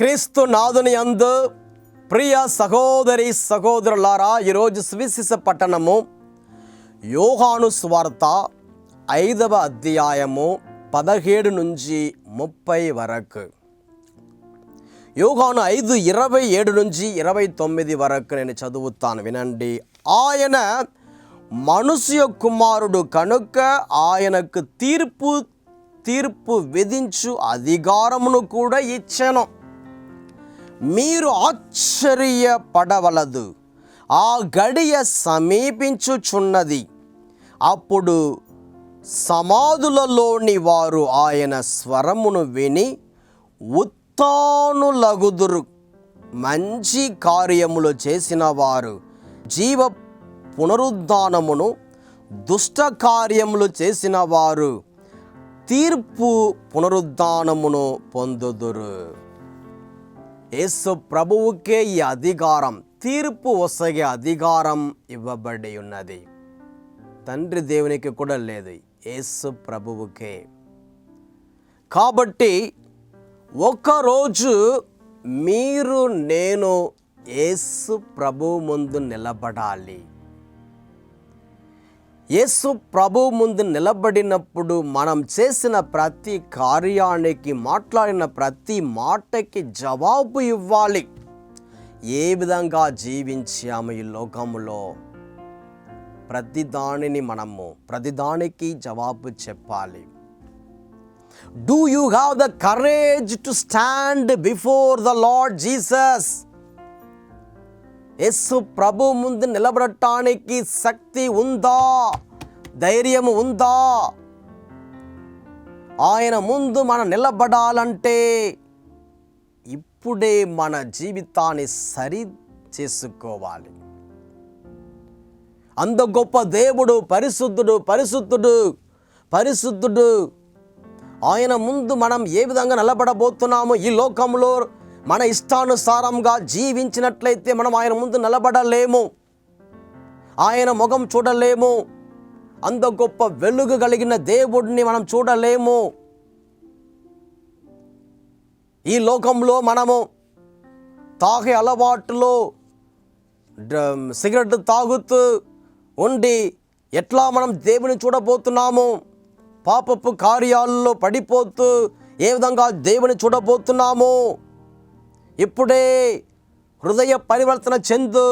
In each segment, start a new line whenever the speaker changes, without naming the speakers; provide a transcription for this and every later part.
క్రీస్తు నాదుని అందు ప్రియ సహోదరి సహోదరులారా ఈరోజు సువిశేష పట్టణము యోహాను స్వార్త ఐదవ అధ్యాయము పదహేడు నుంచి ముప్పై వరకు. యోగాను ఐదు ఇరవై ఏడు నుంచి ఇరవై తొమ్మిది వరకు నేను చదువుతాను వినండి. ఆయన మనుష్య కుమారుడు కనుక ఆయనకు తీర్పు తీర్పు విధించు అధికారమును కూడా ఇచ్చాను. మీరు ఆశ్చర్యపడవలదు. ఆ గడియ సమీపించుచున్నది. అప్పుడు సమాధులలోని వారు ఆయన స్వరమును విని ఉత్తానులగుదురు. మంచి కార్యములు చేసిన వారు జీవ పునరుద్ధానమును దుష్ట కార్యములు చేసిన వారు తీర్పు పునరుద్ధానమును పొందుదురు. యేసు ప్రభువుకే ఈ అధికారం తీర్పు వసగే అధికారం ఇవ్వబడి ఉన్నది. తండ్రి దేవునికి కూడా లేదు యేసు ప్రభువుకే. కాబట్టి ఒకరోజు మీరు నేను యేసు ప్రభు ముందు నిలబడాలి. యేసు ప్రభు ముందు నిలబడినప్పుడు మనం చేసిన ప్రతి కార్యానికి మాట్లాడిన ప్రతి మాటకి జవాబు ఇవ్వాలి. ఏ విధంగా జీవించాము ఈ లోకములో? ప్రతి దానిని మనము ప్రతి దానికి జవాబు చెప్పాలి. Do you have the courage to stand before the Lord Jesus Yesu ప్రభు ముందు నిలబడటానికి శక్తి ఉందా? ధైర్యం ఉందా? ఆయన ముందు మనం నిలబడాలంటే ఇప్పుడే మన జీవితాన్ని సరి చేసుకోవాలి. అంత గొప్ప దేవుడు పరిశుద్ధుడు పరిశుద్ధుడు పరిశుద్ధుడు. ఆయన ముందు మనం ఏ విధంగా నిలబడబోతున్నామో ఈ లోకంలో మన ఇష్టానుసారంగా జీవించినట్లయితే మనం ఆయన ముందు నిలబడలేము. ఆయన ముఖం చూడలేము. అంత గొప్ప వెలుగు కలిగిన దేవుడిని మనం చూడలేము. ఈ లోకంలో మనము తాగే అలవాటులో సిగరెట్ తాగుతూ ఉండి ఎట్లా మనం దేవుని చూడబోతున్నాము? పాపపు కార్యాల్లో పడిపోతూ ఏ విధంగా దేవుని చూడబోతున్నాము? ఇప్పుడే హృదయ పరివర్తన చెందు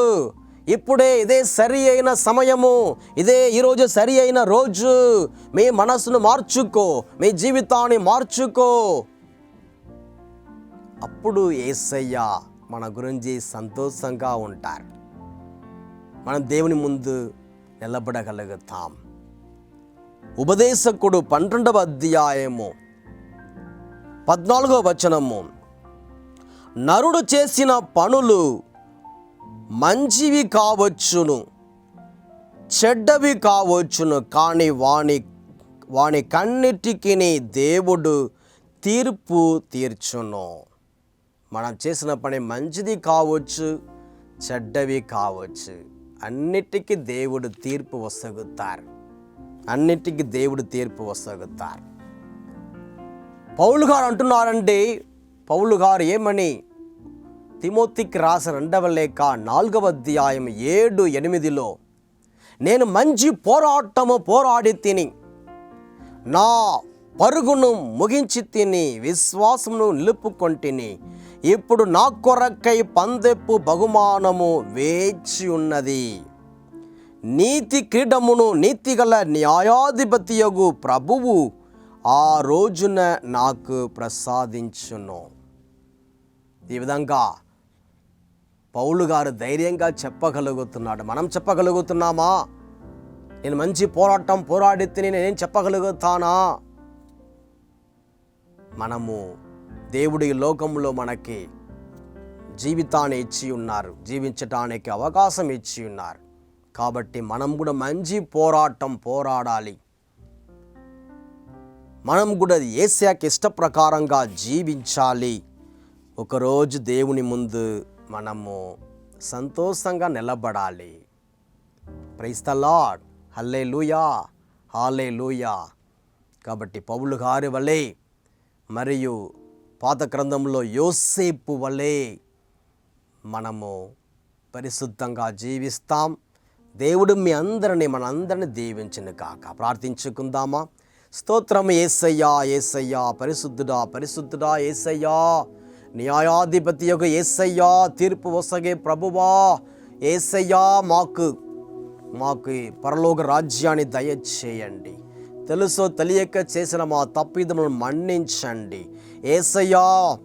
ఇప్పుడే ఇదే సరి అయిన సమయము ఇదే ఈరోజు సరి అయిన రోజు మీ మనసును మార్చుకో మీ జీవితాన్ని మార్చుకో అప్పుడు ఏసయ్య మన గురించి సంతోషంగా ఉంటారు మనం దేవుని ముందు నిలబడగలుగుతాం ఉపదేశకుడు పన్నెండవ అధ్యాయము పద్నాలుగవ వచనము నరుడు చేసిన పనులు మంచివి కావచ్చును చెడ్డవి కావచ్చును కానీ వాని వాని కన్నిటికి దేవుడు తీర్పు తీర్చును. మనం చేసిన పని మంచిది కావచ్చు చెడ్డవి కావచ్చు. అన్నిటికీ దేవుడు తీర్పు వసగుతారు. అన్నిటికీ దేవుడు తీర్పు వసగుతారు. పౌలు గారు అంటున్నారండి పౌలు గారు ఏమని? తిమోతికి రాసిన రెండవ లేఖ నాలుగవ అధ్యాయం ఏడు ఎనిమిదిలో నేను మంచి పోరాటము పోరాడి తిని నా పరుగును ముగించి తిని విశ్వాసమును నిలుపుకొంటిని ఇప్పుడు నా కొరకై పందెప్పు బహుమానము వేచి ఉన్నది. నీతి క్రీడమును నీతిగల న్యాయాధిపతియగు ప్రభువు ఆ రోజున నాకు ప్రసాదించును. ఈ విధంగా పౌలు గారు ధైర్యంగా చెప్పగలుగుతున్నాడు. మనం చెప్పగలుగుతున్నామా? నేను మంచి పోరాటం పోరాడితే నేను నేనేం చెప్పగలుగుతానా? మనము దేవుడి లోకంలో మనకి జీవితాన్ని ఇచ్చి ఉన్నారు. జీవించటానికి అవకాశం ఇచ్చి ఉన్నారు. కాబట్టి మనం కూడా మంచి పోరాటం పోరాడాలి. మనం కూడా ఏసియాకి ఇష్ట ప్రకారంగా జీవించాలి. ఒకరోజు దేవుని ముందు మనము సంతోషంగా నిలబడాలి. ప్రైస్త లాడ్ హల్లే లూయా హాలే లూయా కాబట్టి పౌలు గారి వలె మరియు పాత గ్రంథంలో యోసేపు వలె మనము పరిశుద్ధంగా జీవిస్తాం. దేవుడు మీ అందరిని మనందరిని దీవించను కాక ప్రార్థించుకుందామా. స్తోత్రం ఏసయ్యా ఏసయ్యా పరిశుద్ధుడా పరిశుద్ధుడా ఏసయ్యా. న్యాయాధిపతి యొక్క ఏసయ్యా తీర్పు వసగే ప్రభువా. ఏసయ్యా మాకు మాకు పరలోక రాజ్యాన్ని దయచేయండి. తెలుసో తెలియక చేసిన మా తప్పిదములను మన్నించండి. ఏసయ్యా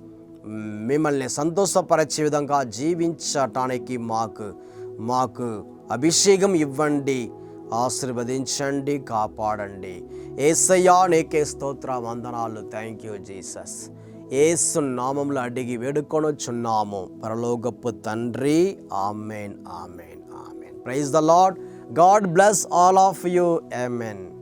మిమ్మల్ని సంతోషపరిచే విధంగా జీవించటానికి మాకు మాకు అభిషేకం ఇవ్వండి. ఆశీర్వదించండి కాపాడండి. ఏసయ్యా నీకే స్తోత్ర వందనాలు. థ్యాంక్ యూ జీసస్ ఏసు నామంలో అడిగి వేడుకొనొచ్చున్నాము. పరలోకపు తండ్రి amen amen amen. Praise the Lord God bless all of you amen